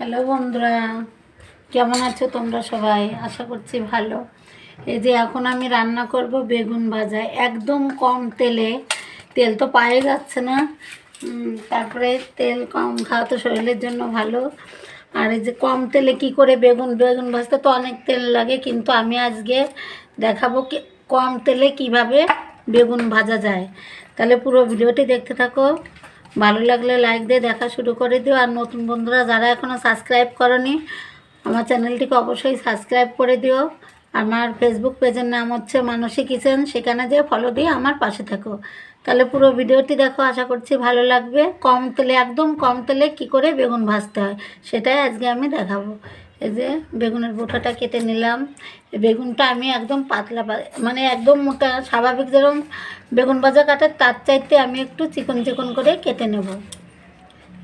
Hello বন্ধুরা, কেমন আছো তোমরা সবাই? আশা করছি ভালো। এই যে এখন আমি রান্না করব বেগুন ভাজা, একদম কম তেলে। তেল তো পায়ে যাচ্ছে না। তারপরে তেল কম খাওয়া তো শরীরের জন্য ভালো। আর এই যে কম তেলে কি করে বেগুন বেগুন ভাজতে তো অনেক তেল লাগে, কিন্তু আমি আজকে দেখাবো কি কম তেলে কীভাবে বেগুন ভাজা যায়। তাহলে পুরো ভিডিওটি দেখতে থাকো। ভালো লাগলে লাইক দিয়ে দেখা শুরু করে দিও। আর নতুন বন্ধুরা যারা এখনও সাবস্ক্রাইব করনি, আমার চ্যানেলটিকে অবশ্যই সাবস্ক্রাইব করে দিও। আমার ফেসবুক পেজের নাম হচ্ছে মানসী কিচেন। সেখানে যেয়ে ফলো দিয়ে আমার পাশে থাকো। তাহলে পুরো ভিডিওটি দেখো, আশা করছি ভালো লাগবে। কম তেলে, একদম কম তেলে কি করে বেগুন ভাজতে হয়, সেটাই আজকে আমি দেখাবো। এই যে বেগুনের বোটাটা কেটে নিলাম। বেগুনটা আমি একদম পাতলা মানে একদম মোটা, স্বাভাবিক যেরকম বেগুন ভাজা কাটে, তার চাইতে আমি একটু চিকন চিকন করে কেটে নেব।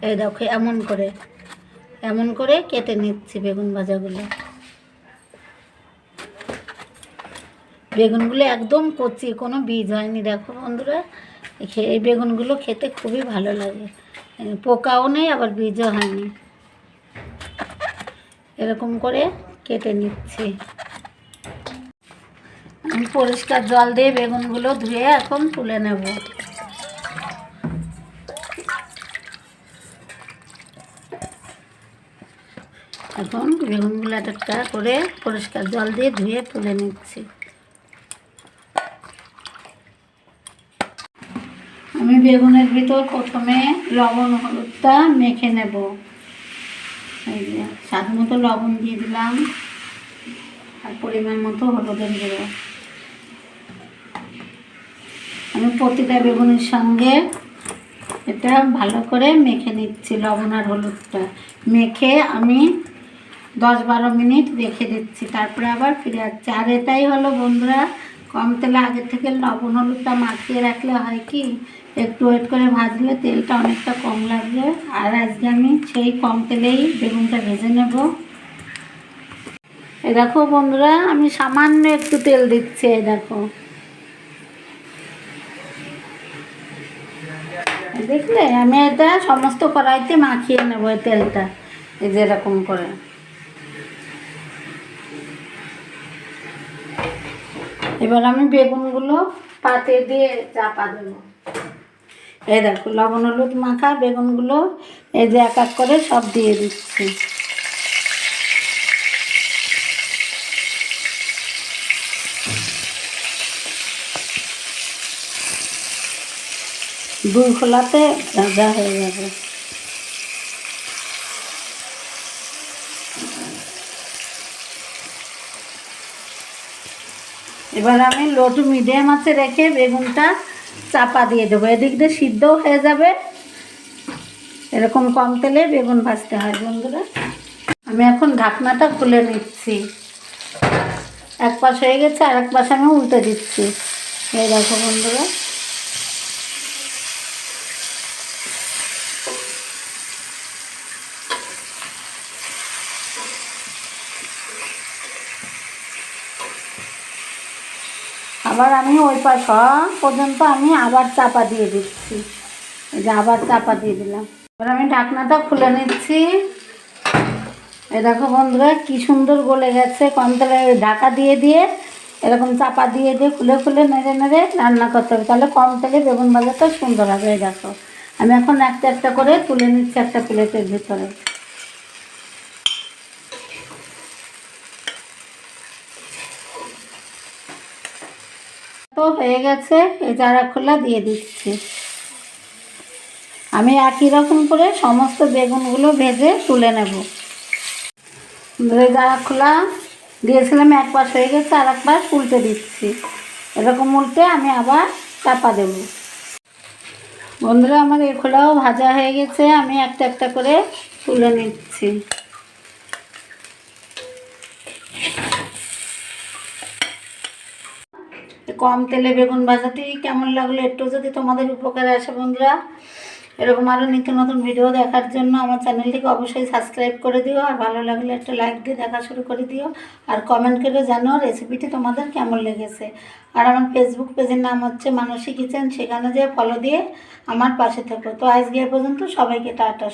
এই দেখো, এমন করে এমন করে কেটে নিচ্ছি বেগুন ভাজাগুলো। বেগুনগুলো একদম কচি, কোনো বীজ হয়নি। দেখো বন্ধুরা, এই বেগুনগুলো খেতে খুবই ভালো লাগে। পোকাও নেই, আবার বীজও হয়নি। এরকম করে কেটে নিচ্ছি। আমি পরিষ্কার জল দিয়ে বেগুনগুলো ধুয়ে এখন তুলে নেব। এখন বেগুনগুলো এক একটা করে পরিষ্কার জল দিয়ে ধুয়ে তুলে নিচ্ছি। আমি বেগুনের ভিতর প্রথমে লবণ হলুদটা মেখে নেব। এই যে স্বাদ মতো লবণ দিয়ে দিলাম। আর পরিমাণ মতো হলুদের গুঁড়ো আমি প্রতিটা বেগুনের সঙ্গে এটা ভালো করে মেখে নিচ্ছি লবণ আর হলুদটা। মেখে আমি দশ বারো মিনিট রেখে দিচ্ছি। তারপরে আবার ফিরে আসছি। আর এটাই হলো বন্ধুরা কম তেলে আগে থেকে লবণ হলুদটা মাখিয়ে রাখলে হয় কি, একটু ওয়েট করে ভাজলে তেলটা অনেকটা কম লাগবে। আর আজকে আমি সেই কম তেলেই বেগুনটা ভেজে নেব। এ দেখো বন্ধুরা, আমি সামান্য একটু তেল দিচ্ছি এই দেখো। দেখলে আমি এটা সমস্ত কড়াইতে মাখিয়ে নেব এই তেলটা, এই যে এরকম করে। এবার আমি বেগুনগুলো পাতে দিয়ে চাপা দেবো। এই দেখো, লবণ হলুদ মাখা বেগুনগুলো এই যে এক এক করে সব দিয়ে দিচ্ছি। দুই খোলাতে ভাজা হয়ে যাবে। এবার আমি লো টু মিডিয়াম আছে রেখে বেগুনটা চাপা দিয়ে দেবো। এদিক দিয়ে সিদ্ধও হয়ে যাবে। এরকম কম তেলে বেগুন ভাজতে হয় বন্ধুরা। আমি এখন ঢাকনাটা খুলে নিচ্ছি। এক পাশ হয়ে গেছে আর এক পাশে আমি উল্টে দিচ্ছি। এই দেখো বন্ধুরা। আবার আমি ওই পাশ হওয়া পর্যন্ত আমি আবার চাপা দিয়ে দিচ্ছি। এই যে আবার চাপা দিয়ে দিলাম। এবার আমি ঢাকনাটা খুলে নিচ্ছি। এই দেখো বন্ধুরা, কি সুন্দর গলে গেছে। কম তেলে ঢাকা দিয়ে দিয়ে এরকম চাপা দিয়ে দিয়ে খুলে খুলে নেড়ে নেড়ে রান্না করতে হবে। তাহলে কম তেলে বেগুন ভাজাটা সুন্দর হবে। এই দেখো, আমি এখন একটা একটা করে তুলে নিচ্ছি একটা প্লেটের ভিতরে। তো হয়ে গেছে, এই চারা খোলা দিয়ে দিচ্ছি। আমি একই রকম করে সমস্ত বেগুনগুলো ভেজে তুলে নেব। যারা খোলা দিয়েছিলাম, এক পাশ হয়ে গেছে, আর এক পাশ উল্টে দিচ্ছি। এরকম উল্টে আমি আবার চাপা দেব। বন্ধুরা, আমার এই খোলাও ভাজা হয়ে গেছে, আমি একটা একটা করে তুলে নিচ্ছি। কম তেলে বেগুন ভাজাটি কেমন লাগল একটু যদি তোমাদের উপকারে আসে বন্ধুরা। এরকম আরও নিত্য নতুন ভিডিও দেখার জন্য আমার চ্যানেলটিকে অবশ্যই সাবস্ক্রাইব করে দিও, আর ভালো লাগলে একটা লাইক দিয়ে দেখা শুরু করে দিও, আর কমেন্ট করে জানাও রেসিপিটি তোমাদের কেমন লেগেছে। আর আমার ফেসবুক পেজের নাম হচ্ছে মানসী কিচেন সেখানে যেয়ে ফলো দিয়ে আমার পাশে থেকো। তো আজকে এ পর্যন্ত সবাইকে টাটা।